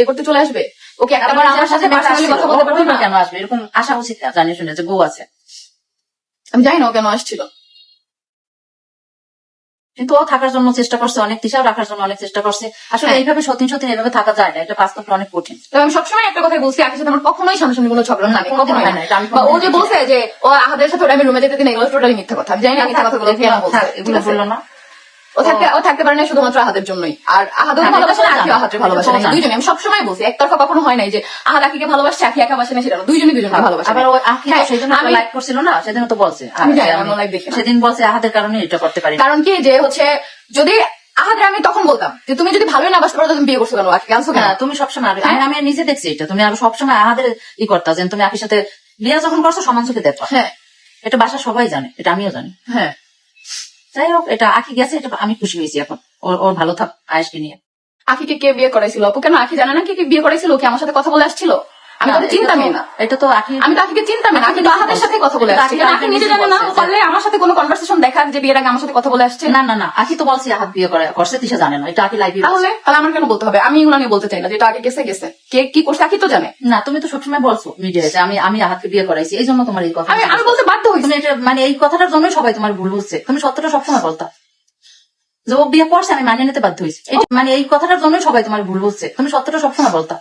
এ করতে চলে আসবে? ওকে একবার আমার সাথে পার্সোনালি কথা বলতে পারবে না কেন আসবে? এরকম আশা উচিত না জানি শুনে যে বউ আছে। আমি জানি না ও কেন আসছিল। কিন্তু ও থাকার জন্য চেষ্টা করছে অনেক তিসাও রাখার জন্য অনেক চেষ্টা করছে। আসলে হ্যাঁ। এইভাবে সতীন সতীন এইভাবে থাকা যায় না এটা বাস্তবটা অনেক কঠিন। তবে আমি সবসময় একটা কথাই বলছি আখির সাথে আমার কখনোই সামনাসামনি কোনো ঝগড়া না কখনোই না ও যে বলছে যে ও আহাদের সাথে ওরা আমি রুমে যেতে দিন এগুলো টোটালি মিথ্যা কথা। আমি জানি না মিথ্যা কথাগুলো কেন বলছে এগুলো বলল না। ও থাকতে ও থাকতে পারে না শুধুমাত্র আহাদের জন্যই। আর আহাদও ভালোবাসে না আখিও ভালোবাসে না। দুইজনে আমি সবসময় বলছি একতরফা কখনো হয় নাই যে আহাদ আখিকে ভালোবাসছে আখি একা বাসে না। সেটা দুইজনে দুজনকে ভালোবাসে। আবার আখি হ্যাঁ, আমি- লাইভ করছিল না সেদিন তো বলছে। আমি জানি, আমি live দেখি সেদিন বলছে আহাদের কারণে এটা করতে পারি কারণ কি যে হচ্ছে যদি আহাদের আমি তখন বলতাম যে তুমি যদি ভালোই না বাসতে পারো তুমি বিয়ে করছ কেন? আখি আনছো কেন? হ্যাঁ তুমি সবসময় আগে- হ্যাঁ। আমি আমি নিজে দেখছি এটা। তুমি আরও সবসময় আহাদের ই করতা যে তুমি আখির সাথে বিয়ে যখন করছ সমান চোখে দেখো হ্যাঁ। এটা বাসা সবাই জানে এটা আমিও জানি। হ্যাঁ। যাই হোক, এটা আখি গেছে, এটা আমি খুশি হয়েছি এখন। ওর ওর ভালো থাক আয়েসকে নিয়ে। আখিকে কে বিয়ে করাইছিল? অপু কেন আখি জানে না কে কে বিয়ে করাইছিল? ওকে কি আমার সাথে কথা বলে আসছিল? আমি তো চিন্তামই না। এটা তো আখি আমি তো চিন্তামই না। আখি তো সাথে কথা বলে এটা আসছে। আখি নিজে জানে না। পারলে আমার সাথে কোনো কনভারসেশন দেখা যে বিয়ের আগে আমার সাথে কথা বলে আসছে? না না না। আখি তো বলছে আহাত বিয়ে করে করছে তিসা জানে না। এটা আখি লাইভে তাহলে তাহলে আমার কেন বলতে হবে? আমি এগুলো নিয়ে বলতে চাই না যেটা আগে গেছে গেছে। কে কি করছে আখি তো জানে। না তুমি তো সবসময় বলছো মিডিয়াতে আমি আমি আহাতকে বিয়ে করাইছি। এই জন্য তোমার এই কথা আমি আমি বলতে বাধ্য হয়েছি তুমি এটা মানে এই কথাটার জন্যই সবাই তোমার ভুল বুঝছে। তুমি সত্যটা সবসময় বলতা। যে ও বিয়ে করছে আমি মানিয়ে নিতে বাধ্য হয়েছি মানে এই কথাটার জন্যই সবাই তোমার ভুল বুঝছে। তুমি সত্যটা সবসময় বলতা।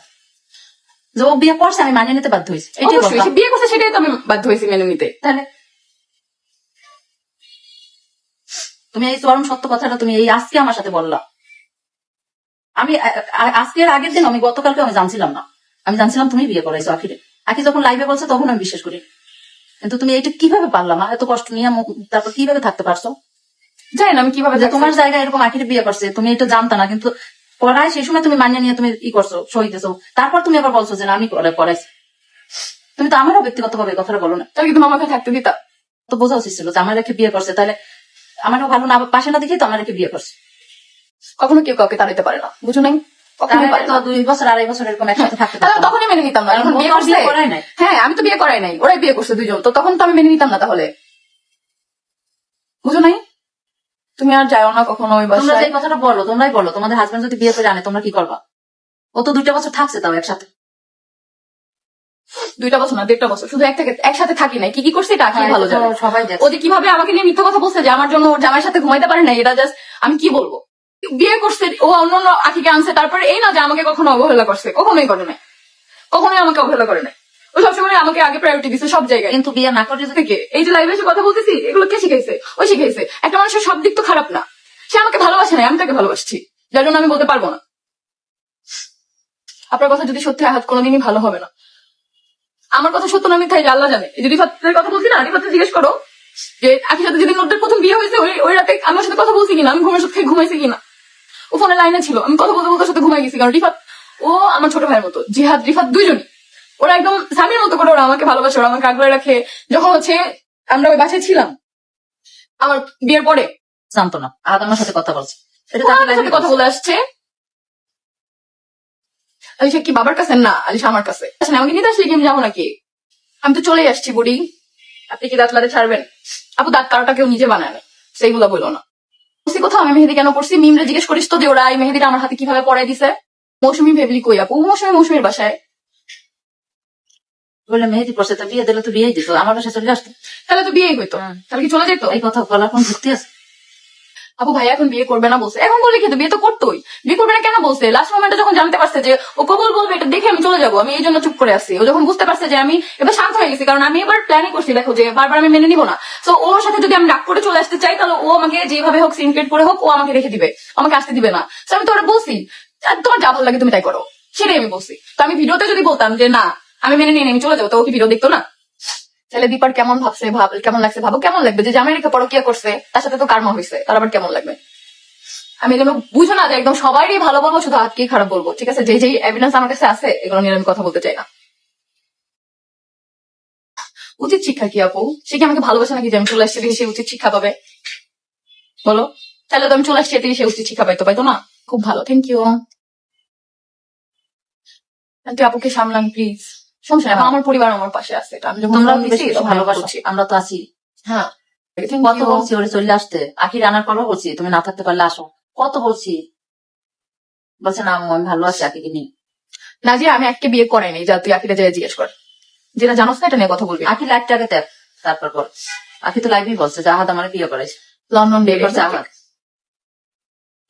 যে ও বিয়ে করছে আমি মানিয়ে নিতে বাধ্য হয়েছি। এটাই অবশ্যই সে বিয়ে করছে সেটাই তো আমি বাধ্য হয়েছি মেনে নিতে। তাহলে? তুমি এই চরম সত্য কথাটা তুমি এই আজকে আমার সাথে বললা। আমি আজকের আগের দিন আমি গতকালকে আমি জানছিলাম না। আমি জানছিলাম তুমি বিয়ে করাইছো আখিরে। আখি যখন লাইভে বলছো তখন আমি বিশ্বাস করি। কিন্তু তুমি এটা কীভাবে পারলাম এত কষ্ট নিয়ে তারপর কীভাবে থাকতে পারছ? জানি না আমি কীভাবে তোমার জায়গায় এরকম আখিরে বিয়ে করছে তুমি এটা জানতা না কিন্তু করায় সেই সময় তুমি মানিয়ে নিয়ে তুমি ই করছ সহিতেছো। তারপর তুমি আবার বলছো যে না আমি করে- করাইছি তুমি তো আমারও ব্যক্তিগত ভাবে কথাটা বলো না। তুমি আমাকে থাকতে দিতা? তো বোঝা উচিত ছিল যে আমার রেখে বিয়ে করছে তাহলে আমারও ভালো না পাশে না দেখেই তো আমার রেখে বিয়ে করছে। কখনো কেউ কাউকে তাড়াইতে পারে না বুঝো নাই? দুই বছর আড়াই বছর এরকম একসাথে থাকতে তখনই মেনে নিতাম না বিয়ে করছে। হ্যাঁ আমি তো বিয়ে করাই নাই ওরাই বিয়ে করছে দুজন তো তখন তো আমি মেনে নিতাম না তাহলে। বুঝো নাই? তুমি আর যাও না কখনো ওই তোমরা বাসায়। যে কথাটা বলো তোমরাই বলো। তোমাদের হাজবেন্ড যদি বিয়ে করে আনে তোমরা কি করবা? ও তো দুইটা বছর থাকছে তাও একসাথে। দুইটা বছর না দেড়টা বছর। শুধু এক থেকে একসাথে থাকি নাই। কি কি করছে এটা ভালো হ্যাঁ, এটা জানে সবাই দেখে ও যে কীভাবে আমাকে নিয়ে মিথ্যা কথা বলছে যে আমার জন্য ওর জামাইয়ের সাথে ঘুমাইতে পারে না এটা জাস্ট আমি কি বলব? বিয়ে করছে ও অন্য অন্য আখিকে আনছে তারপরে এই না যে আমাকে কখনো অবহেলা করছে। কখনোই করে নাই। কখনোই আমাকে অবহেলা করে নাই। ও সবসময় আমাকে আগে প্রায়োরিটি দিচ্ছে সব জায়গায়। কিন্তু বিয়ে না করে থেকে। এই যে লাইভে এসে কথা বলতেছি এগুলো কে শিখাইছে? ও শিখাইছে। একটা মানুষের সব দিক তো খারাপ না। সে আমাকে ভালোবাসে না আমি তাকে ভালোবাসছি। যার জন্য আমি বলতে পারব না। আপনার কথা যদি সত্যি হাত কোনোদিনই ভালো হবে না। আমার কথা সত্য না মিথ্যা আল্লাহ জানে। এই যে রিফাতের কথা বলছি না রিফাতকে জিজ্ঞেস করো যে আখির সাথে যেদিন ওদের প্রথম বিয়ে হয়েছে ওই ওই রাতে আমার সাথে কথা বলছি কিনা? আমি ঘুমের সাথে ঘুমাইছি কিনা? ও ফোনে লাইনে ছিল। আমি কথা বলতে বলতে সাথে ঘুমাই গেছি। কারণ রিফাত ও আমার ছোট ভাইয়ের মতো। জিহাদ রিফাত দুইজনই। ওরা একদম স্বামীর মতো করে ওরা আমাকে ভালোবাসে ওরা আমাকে আগলে রাখে। যখন হচ্ছে আমরা ওই বাসায় ছিলাম আমার বিয়ের পরে জানতো না আহাত আমার সাথে কথা বলছে। কথা বলে আসছে। আলিশা কি বাবার কাছে? না আলিশা আমার কাছে। আচ্ছা আমাকে নিতে আসলে কি আমি যাব নাকি? আমি তো চলেই আসছি বুড়ি। আপনি কি দাঁত লাতে ছাড়বেন? আপু দাঁত কারোটা কেউ নিজে বানায় না। সেইগুলো বলল না। বলছি কোথাও আমি মেহেদি কেন পড়ছি? মিমরে জিজ্ঞেস করিস তো যে ওরা এই মেহেদিটা আমার হাতে কীভাবে পড়াই দিছে? মৌসুমি ভেবলি কই আপু? মৌসুমি মৌসুমির বাসায়। বলে মেহেদি পড়ছে তো বিয়ে দিলে তো বিয়েই দিত আমার চলে আসতো। তাহলে তো বিয়েই হইতো। তাহলে কি চলে যেত? এই কথা যুক্তি আছে? আপু ভাই এখন বিয়ে করবে না বলছে। এখন বলে কিন্তু বিয়ে তো করতোই। বিয়ে করবে না কেন বলছে? লাস্ট মোমেন্টে যখন জানতে পারছে যে ও কবুল বলবে এটা দেখে আমি চলে যাব। আমি এই জন্য চুপ করে আসছি ও যখন বুঝতে পারছে যে আমি এবার শান্ত হয়ে গেছি কারণ আমি এবার প্ল্যানিং করছি দেখো যে বারবার আমি মেনে নিব না। তো ওর সাথে যদি আমি রাগ করে চলে আসতে চাই তাহলে ও আমাকে যেভাবে হোক সিনক্রেট করে হোক ও আমাকে রেখে দিবে। আমাকে আসতে দিবে না। তো আমি তো ওরা বলছি তোমার যা ভালো লাগে তুমি তাই করো। সেটাই আমি বলছি। তো আমি ভিডিওতে যদি বলতাম যে না আমি মেনে নিয়ে আমি চলে যাব তো ও কি ভিডিও দেখতো না? তাহলে দীপার কেমন ভাবছে? ভাব কেমন লাগছে? ভাবো কেমন লাগবে যে জামাই রেখে পরকিয়া করছে, তার সাথে তো কার্মা হয়েছে তার আবার কেমন লাগবে? আমি এগুলো বুঝো না যে, একদম সবারই ভালো বলব, শুধু আজকেই খারাপ বলব, ঠিক আছে? যে, যেই এভিডেন্স আমার কাছে আছে, এগুলো নিয়ে আমি কথা বলতে চাই না। উচিত শিক্ষা কি, আপু? সে কি আমাকে ভালোবাসে নাকি যে আমি চলে আসছি সে উচিত শিক্ষা পাবে? বলো। তাহলে তো আমি চলে আসছি সে উচিত শিক্ষা পাইতো পাইতো না? খুব ভালো থ্যাংক ইউ আন্টি আপুকে সামলান প্লিজ সমস্যা নেই আমার পরিবার আমার পাশে আছে এটা আমি যখন তোমরা ফোন বেশি দিছি, বেশি তখন আমি ভালোবাসো। বলছি। আমরা তো আছি। হ্যাঁ। কত বলছি ওরে চলে আসতে। আখির আনার পরও বলছি তুমি না থাকতে পারলে আসো। কত বলছি? বলছে না আমি ভালো আছি আখিকে নিয়ে নাজিয়া আমি আজকে বিয়ে করাইনি যা তুই আকিরে যাই জিজ্ঞেস কর। যেটা জানোস না এটা নিয়ে কথা বলবি। আখি লাইভটাকে দেখ তারপর বল। আখি তো লাইভই বলছে জাহাদ আমার বিয়ে করেছে লন্ডন বিয়ে করছে আহাদ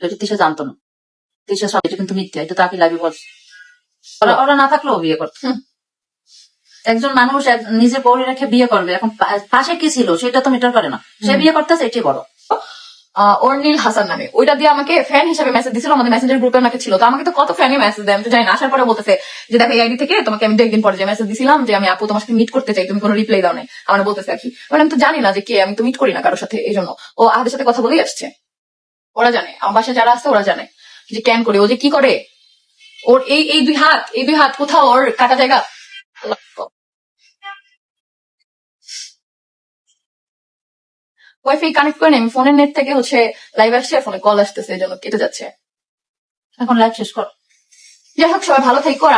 এটা তিশা জানতো না। তিশা সব এটা কিন্তু মিথ্যা এটা তো আখি লাইভই বলছে। ওরা না থাকলেও বিয়ে করতো। একজন মানুষ নিজের পরে রেখে বিয়ে করবে এখন পাশে কি ছিল সেটা তো মিটার করে না। সে বিয়ে করতেছে এটাই বড়। অর্নিল হাসান নামে। ওইটা দিয়ে আমাকে ফ্যান হিসেবে মেসেজ দিছিল আমাদের মেসেঞ্জার গ্রুপে নাকি ছিল। তো আমাকে তো কত ফ্যানে মেসেজ দেয় আমি তো জানি না। আসার পরে বলতেছে যে দেখো এই আইডি থেকে তোমাকে আমি একদিন পরে যে মেসেজ দিছিলাম যে আমি আপু তোমার সাথে মিট করতে চাই তুমি কোনো রিপ্লাই দাও নাই। আমার বলতেছে আর কি। মানে আমি তো জানি না যে কে আমি তো মিট করি না কারোর সাথে এই জন্য। ও আমাদের সাথে কথা বলেই আসছে। ওরা জানে। আমার বাসায় যারা আছে ওরা জানে যে ক্যান করে। ও যে কি করে? ওর এই এই দুই হাত এই দুই হাত কোথাও ওর কাটা জায়গা? ওয়াইফাই কানেক্ট করে আমি ফোনের নেট থেকে হচ্ছে লাইভ আসছে ফোনে কল আসতেছে এই জন্য কেটে যাচ্ছে। এখন লাইভ শেষ কর। যাই হোক, সবাই ভালো থাকো আর